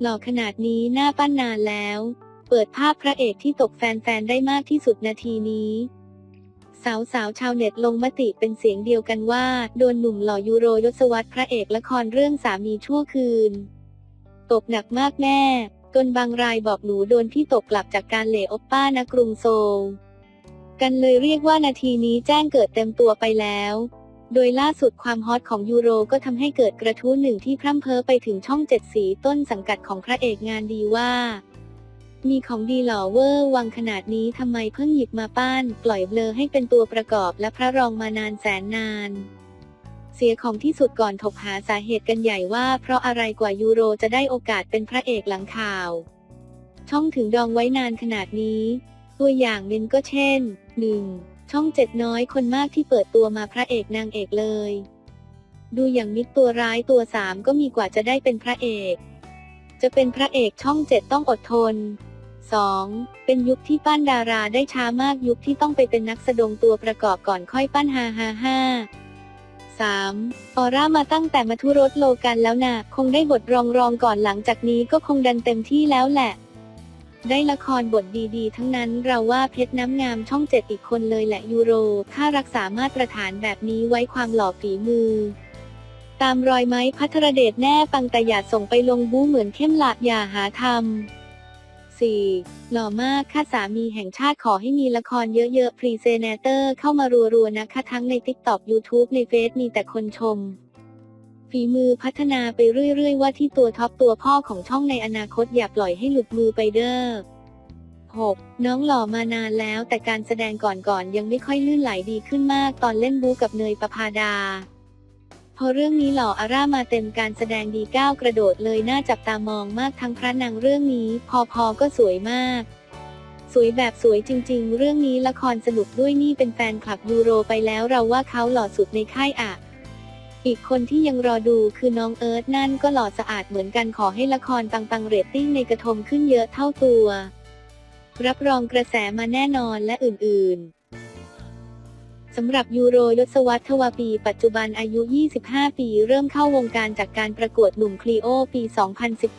หล่อขนาดนี้หน้าปั้นนานแล้ว เปิดภาพพระเอกที่ตกแฟนๆ ได้มากที่สุดนาทีนี้ สาวๆชาวเน็ตลงมติเป็นเสียงเดียวกันว่า โดนหนุ่มหล่อยูโรยศวรรษพระเอกละครเรื่องสามีชั่วคืน ตกหนักมากแม่จนบางรายบอกหนูโดนพี่ตกกลับจากการเหลอปป้านะกรุงโซลกันเลยเรียกว่านาทีนี้แจ้งเกิดเต็มตัวไปแล้ว โดยล่าสุดความฮอตของยูโรก็ทำให้เกิดกระทู้หนึ่งที่พร่ำเพ้อไปถึงช่องเจ็ดสีต้นสังกัดของพระเอกงานดีว่า มีของดีหล่อเวอร์วังขนาดนี้ทำไมเพิ่งหยิบมาป้าน ปล่อยเบลอให้เป็นตัวประกอบและพระรองมานานแสนนาน เสียของที่สุดก่อนถกหาสาเหตุกันใหญ่ว่า เพราะอะไรกว่ายูโรจะได้โอกาสเป็นพระเอกหลังข่าว ช่องถึงดองไว้นานขนาดนี้ ตัวอย่างหนึ่งก็เช่น 1. ช่องเจ็ดน้อยคนมากที่เปิดตัวมาพระเอกนางเอกเลย ดูอย่างมิกตัวร้ายตัวสามก็มีกว่าจะได้เป็นพระเอก จะเป็นพระเอกช่องเจ็ดต้องอดทน 2. เป็นยุคที่ปั้นดาราได้ช้ามากยุคที่ต้องไปเป็นนักแสดงตัวประกอบก่อนค่อยปั้นฮาฮาฮ่า 3. ออร่ามาตั้งแต่มาทุรสโลกันแล้วนะ่ะ คงได้บทรองรองก่อนหลังจากนี้ก็คงดันเต็มที่แล้วแหละ ได้ละครบทดีๆ ทั้งนั้นเราว่าเพชรน้ำงามช่องเจ็ดอีกคนเลยแหละยูโร ถ้ารักษามาตรฐานแบบนี้ไว้ความหล่อฝีมือ ตามรอยไม้พัทรเดชแน่ปังแต่อย่าส่งไปลงบู๊เหมือนเข้มหละอย่าหาทำ 4. หล่อมากค่ะสามีแห่งชาติขอให้มีละครเยอะๆ พรีเซนเตอร์เข้ามารัวๆนะคะทั้งใน TikTok YouTube ในเฟซมีแต่คนชม ฝีมือพัฒนาไปเรื่อย ๆ ว่าที่ตัวท็อปตัวพ่อของช่องในอนาคตอย่าปล่อยให้หลุดมือไปเด้อ 6. น้องหล่อมานานแล้ว แต่การแสดงก่อนๆยังไม่ค่อยลื่นไหลดีขึ้นมาก ตอนเล่นบู๊กับเนยประภาดา พอเรื่องนี้หล่ออาร่ามาเต็มการแสดงดีก้าวกระโดดเลยน่าจับตามองมากทั้งพระนางเรื่องนี้ พอพอก็สวยมาก สวยแบบสวยจริง ๆ เรื่องนี้ละครสนุกด้วยนี่เป็นแฟนคลับยูโรไปแล้วเราว่าเขาหล่อสุดในค่ายอะ อีกคนที่ยังรอดูคือน้องเอิร์ธนั่นก็หล่อสะอาดเหมือนกันขอให้ละครปังๆเรตติ้งในกระทมขึ้นเยอะเท่าตัว รับรองกระแสมาแน่นอนและอื่นๆสำหรับยูโรยศวรรษทวปี ปัจจุบันอายุ 25 ปี เริ่มเข้าวงการจากการประกวดหนุ่มคลีโอปี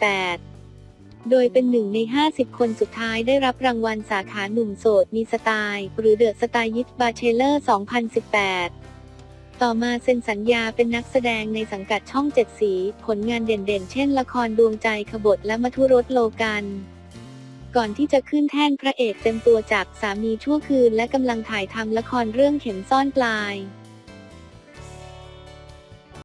2018โดยเป็นหนึ่งใน 50 คนสุดท้ายได้รับรางวัลสาขาหนุ่มโสดมีสไตล์ หรือเดอะสไตยิสต์บาเชเลอร์ 2018 ต่อมาเซ็นสัญญาเป็นนักแสดงในสังกัดช่องเจ็ดสี ผลงานเด่นๆ เช่น ละครดวงใจขบฏและมัทุรสโลกันก่อนที่จะขึ้นแท่นพระเอกเต็มตัวจากสามีชั่วคืนและกำลังถ่ายทำละครเรื่องเข็มซ่อนปลาย